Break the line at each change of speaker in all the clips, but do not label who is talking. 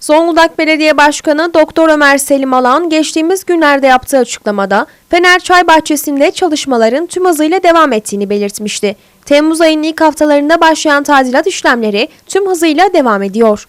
Zonguldak Belediye Başkanı Doktor Ömer Selim Alan geçtiğimiz günlerde yaptığı açıklamada Fener Çay Bahçesi'nde çalışmaların tüm hızıyla devam ettiğini belirtmişti. Temmuz ayının ilk haftalarında başlayan tadilat işlemleri tüm hızıyla devam ediyor.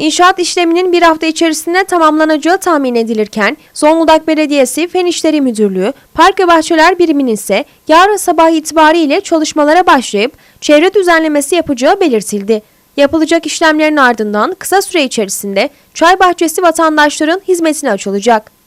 İnşaat işleminin bir hafta içerisinde tamamlanacağı tahmin edilirken Zonguldak Belediyesi Fen İşleri Müdürlüğü Park ve Bahçeler Biriminin ise yarın sabah itibariyle çalışmalara başlayıp çevre düzenlemesi yapacağı belirtildi. Yapılacak işlemlerin ardından kısa süre içerisinde çay bahçesi vatandaşların hizmetine açılacak.